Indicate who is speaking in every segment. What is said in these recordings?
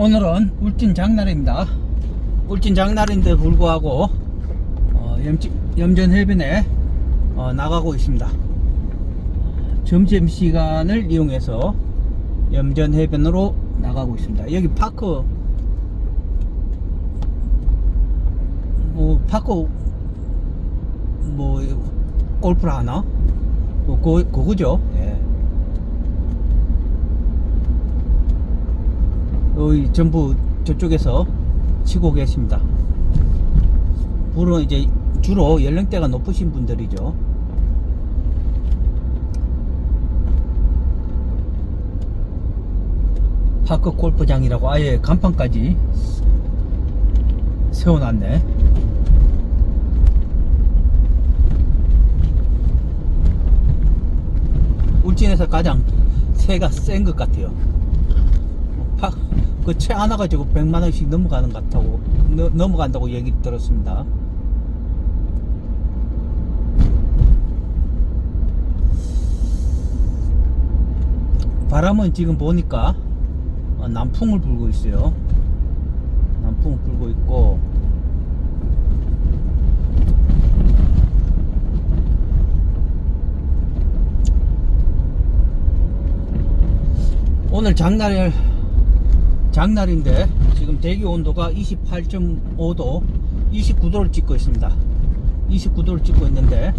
Speaker 1: 오늘은 울진 장날입니다. 울진 장날인데 불구하고 어, 염, 전 해변에 어, 나가고 있습니다. 점심 시간을 이용해서 염전 해변으로 나가고 있습니다. 여기 파크 뭐 파크 뭐 골프를 하나? 뭐 그, 그거죠. 예. 여기 전부 저쪽에서 치고 계십니다. 불은 이제 주로 연령대가 높으신 분들이죠. 파크 골프장이라고 아예 간판까지 세워놨네. 울진에서 가장 새가 센 것 같아요. 그 채 하나 가지고 100만 원씩 넘어가는 것 같다고 너, 넘어간다고 얘기 들었습니다. 바람은 지금 보니까 어, 남풍을 불고 있어요. 남풍을 불고 있고 오늘 장날 장날인데 지금 대기 온도가 28.5도 29도를 찍고 있습니다. 29도를 찍고 있는데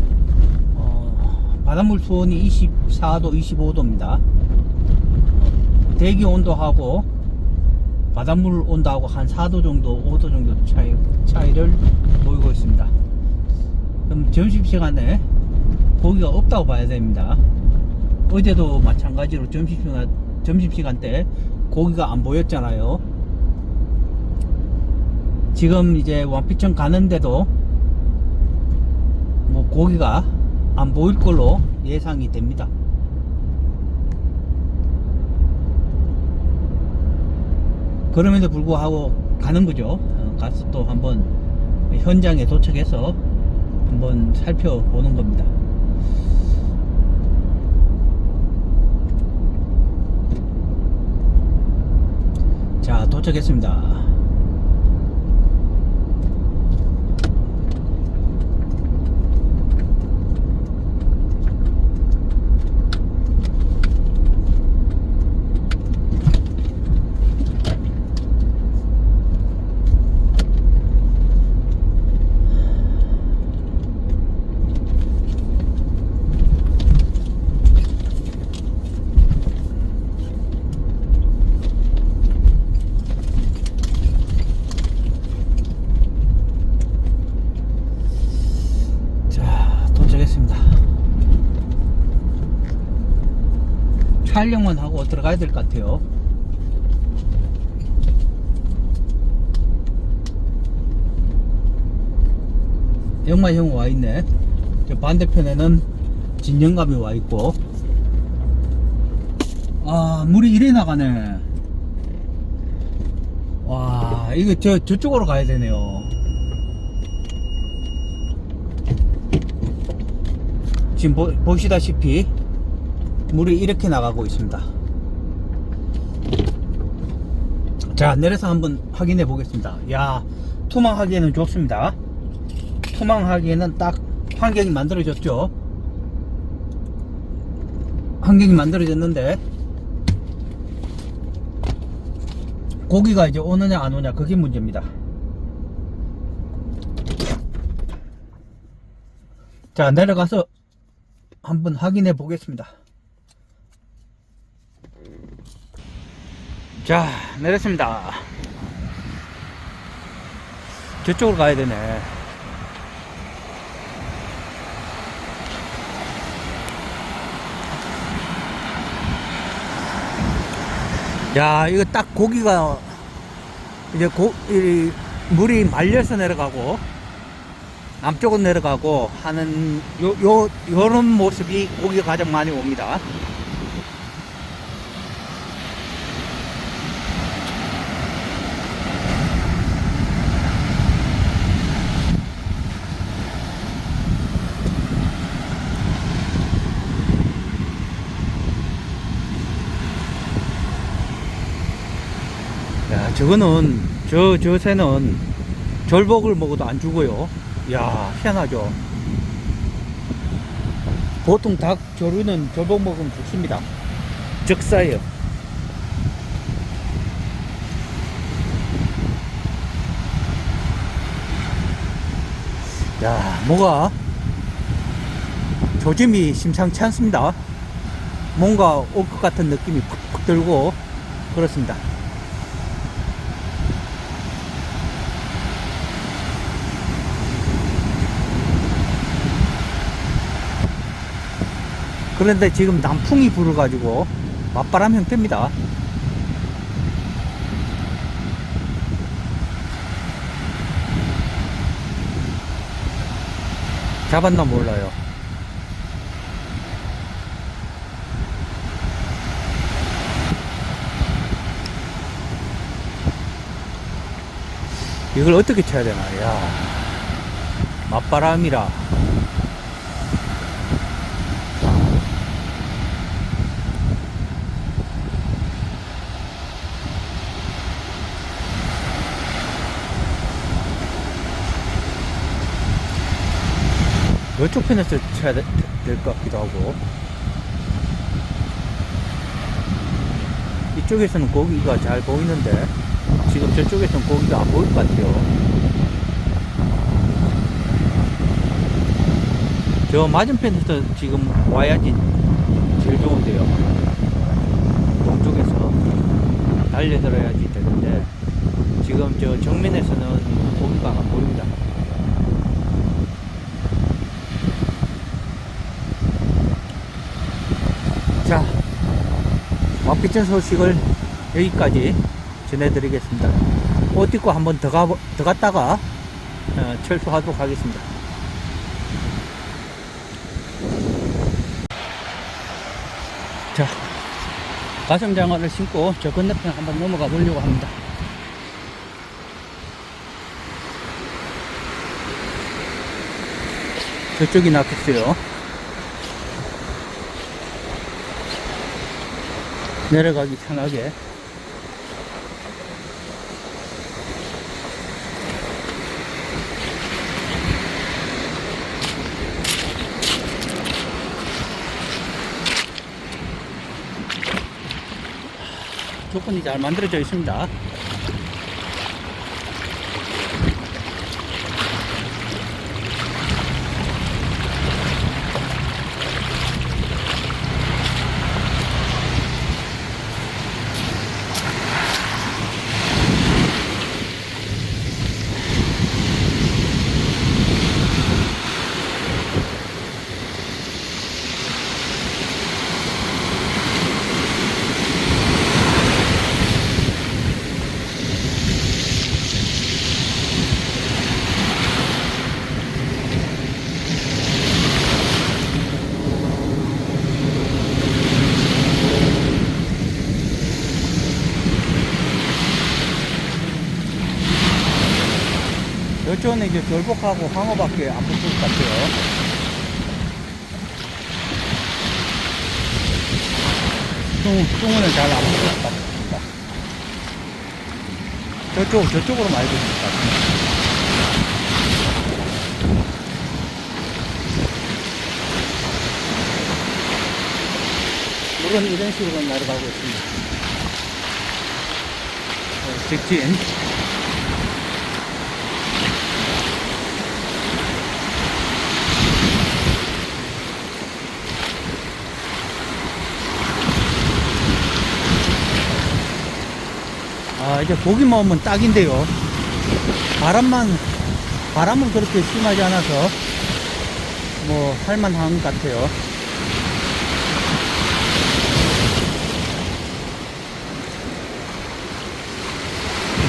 Speaker 1: 어, 바닷물 수온이 24도 25도입니다. 대기 온도하고 바닷물 온도하고 한 4도 정도 5도 정도 차이, 차이를 보이고 있습니다. 그럼 점심시간에 고기가 없다고 봐야 됩니다. 어제도 마찬가지로 점심시간, 점심시간 때 고기가 안 보였잖아요. 지금 이제 왕피천 가는데도 뭐 고기가 안 보일 걸로 예상이 됩니다. 그럼에도 불구하고 가는 거죠. 어, 가서 또 한번 현장에 도착해서 한번 살펴보는 겁니다. 자 도착했습니다 자 도착했습니다 촬영만 하고 들어가야 될 것 같아요. 영마형 와 있네. 저 반대편에는 진영감이 와 있고. 아 물이 이래 나가네. 와 이거 저 저쪽으로 가야 되네요. 지금 보, 보시다시피 물이 이렇게 나가고 있습니다. 자 내려서 한번 확인해 보겠습니다. 야 투망하기에는 좋습니다. 투망하기에는 딱 환경이 만들어졌죠? 환경이 만들어졌는데 고기가 이제 오느냐 안 오냐 그게 문제입니다. 자 내려가서 한번 확인해 보겠습니다. 자, 내렸습니다. 저쪽으로 가야 되네. 야, 이거 딱 고기가 이제 고, 이, 물이 말려서 내려가고 남쪽은 내려가고 하는 요, 요, 요런 모습이 고기가 가장 많이 옵니다. 야, 저거는, 저, 저 새는 절복을 먹어도 안 죽어요. 야, 희한하죠. 보통 닭 조류는 절복 먹으면 죽습니다. 적사예요. 야, 뭐가 조짐이 심상치 않습니다. 뭔가 올 것 같은 느낌이 푹푹 들고 그렇습니다. 그런데 지금 남풍이 불어가지고 맞바람 형태입니다. 잡았나 몰라요. 이걸 어떻게 쳐야 되나, 야. 맞바람이라. 이쪽 편에서 쳐야 될 것 같기도 하고. 이쪽에서는 고기가 잘 보이는데, 지금 저쪽에서는 고기가 안 보일 것 같아요. 저 맞은편에서 지금 와야지 제일 좋은데요. 동쪽에서 달려들어야지 되는데, 지금 저 정면에서는 고기가 안 보입니다. 자, 막비천 소식을 여기까지 전해드리겠습니다. 옷 입고 한번 더, 가, 더 갔다가 어, 철수하도록 하겠습니다. 자, 가슴 장화를 신고 저 건너편 한번 넘어가 보려고 합니다. 저쪽이 낫겠어요. 내려가기 편하게. 조건이 잘 만들어져 있습니다. 이쪽은 이제 돌복하고 황어밖에 안 붙을 것 같아요. 뚱, 뚱은 잘안 붙을 것 같습니다. 저쪽, 저쪽으로 많이 붙을 것 같습니다. 물은 이런 식으로 날아가고 있습니다. 어, 직진. 아, 이제 고기만 오면 딱인데요. 바람만, 바람은 그렇게 심하지 않아서, 뭐, 할만한 것 같아요.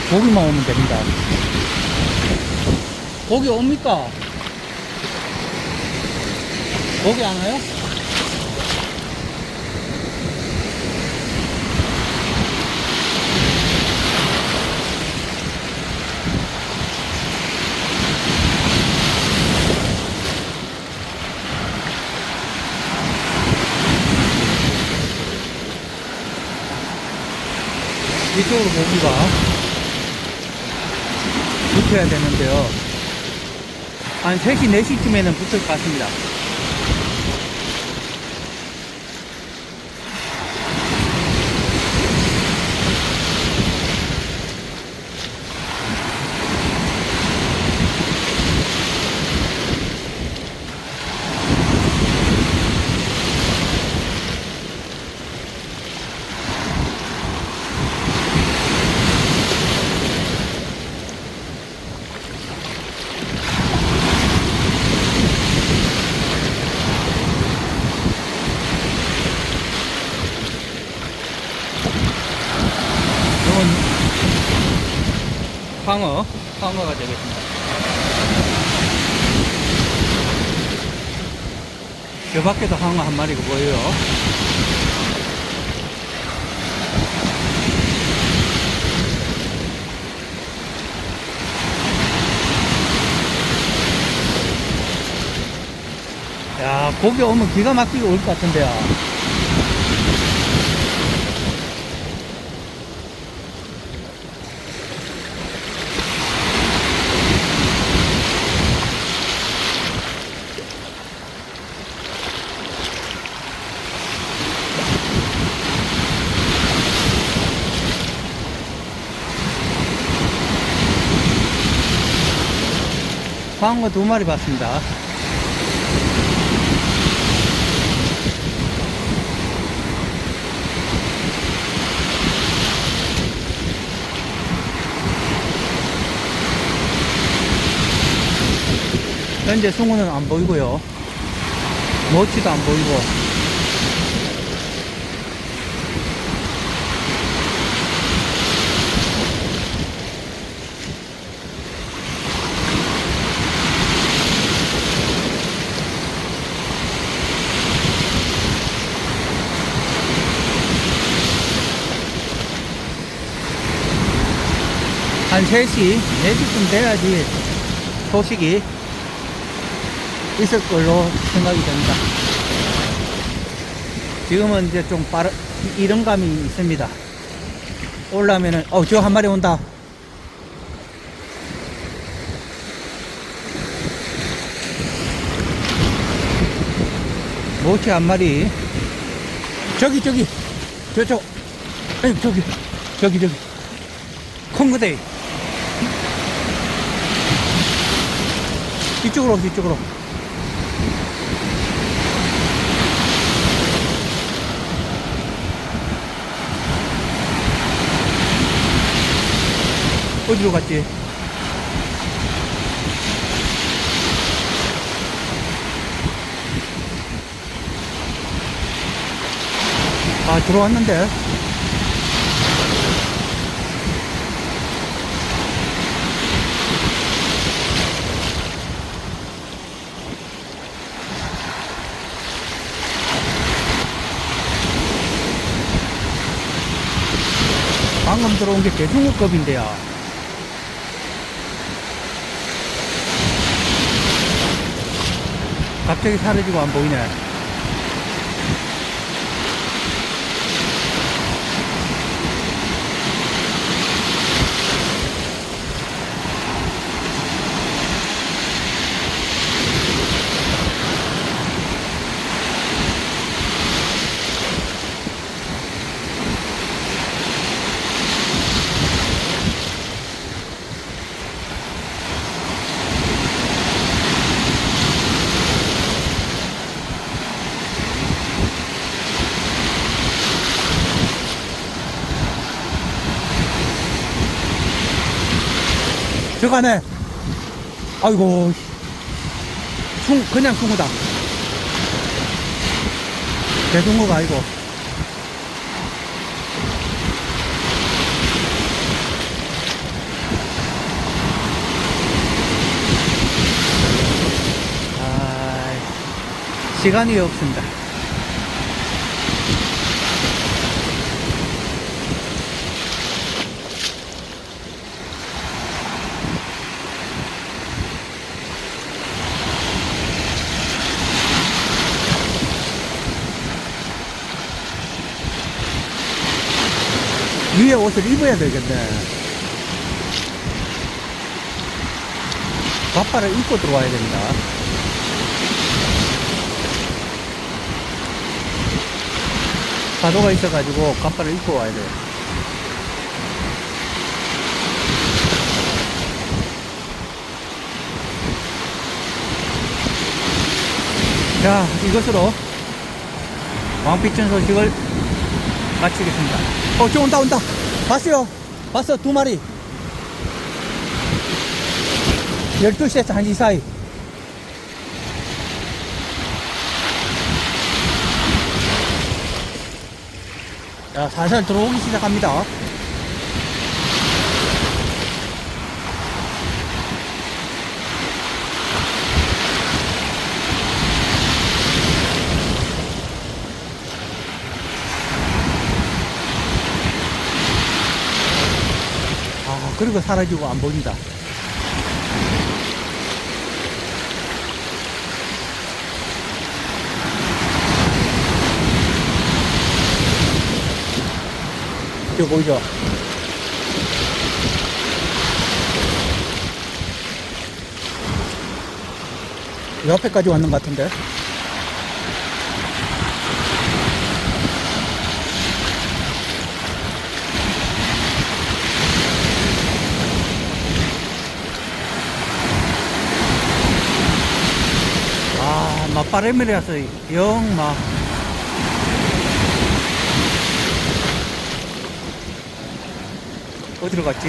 Speaker 1: 고기만 오면 됩니다. 고기 옵니까? 고기 안 와요? 이쪽으로 모기가 붙어야 되는데요. 한 3시 4시쯤에는 붙을 것 같습니다. 황어, 황어가 되겠습니다. 저 밖에도 황어 한 마리가 보여요. 야, 고기 오면 기가 막히게 올 것 같은데요. 광어 두 마리 봤습니다. 현재 숭어는 안 보이고요. 모치도 안 보이고. 한 3시, 4시쯤 돼야지 소식이 있을 걸로 생각이 됩니다. 지금은 이제 좀 빠르, 이런 감이 있습니다. 올라오면은, 어, 저 한 마리 온다. 모치 한 마리. 저기, 저기, 저쪽, 아니, 저기, 저기, 저기. 콩그데이. 이쪽으로, 이쪽으로. 어디로 갔지? 아, 들어왔는데? 방금 들어온 게 대중호급인데요. 갑자기 사라지고 안 보이네. 저가네. 아이고. 숭, 그냥 숭어다. 대숭어가 아니고. 아, 시간이 없습니다. 위에 옷을 입어야 되겠네. 갓바를 입고 들어와야 됩니다. 파도가 있어가지고 갓바를 입고 와야 돼요. 자, 이것으로 왕피천 소식을 마치겠습니다. 어, 저 온다, 온다. 봤어요? 봤어, 두 마리. 12시에서 1시 사이. 자, 살살 들어오기 시작합니다. 아, 그리고 사라지고 안 보인다. 이거 보이죠? 옆에까지 왔는 것 같은데? 아, 맞바람이라서 영, 막. 어디로 갔지?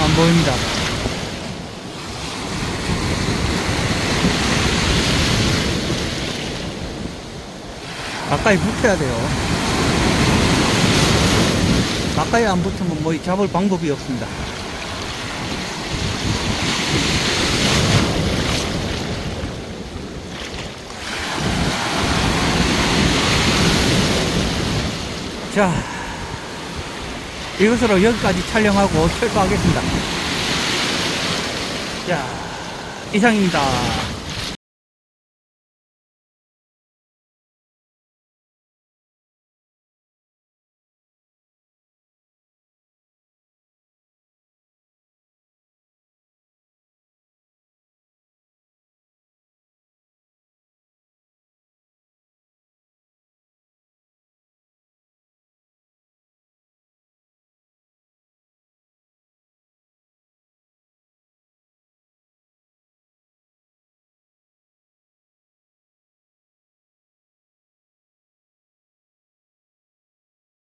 Speaker 1: 안 보입니다. 가까이 붙어야 돼요. 가까이 안 붙으면 뭐 잡을 방법이 없습니다. 자, 이것으로 여기까지 촬영하고 철거하겠습니다. 자, 이상입니다.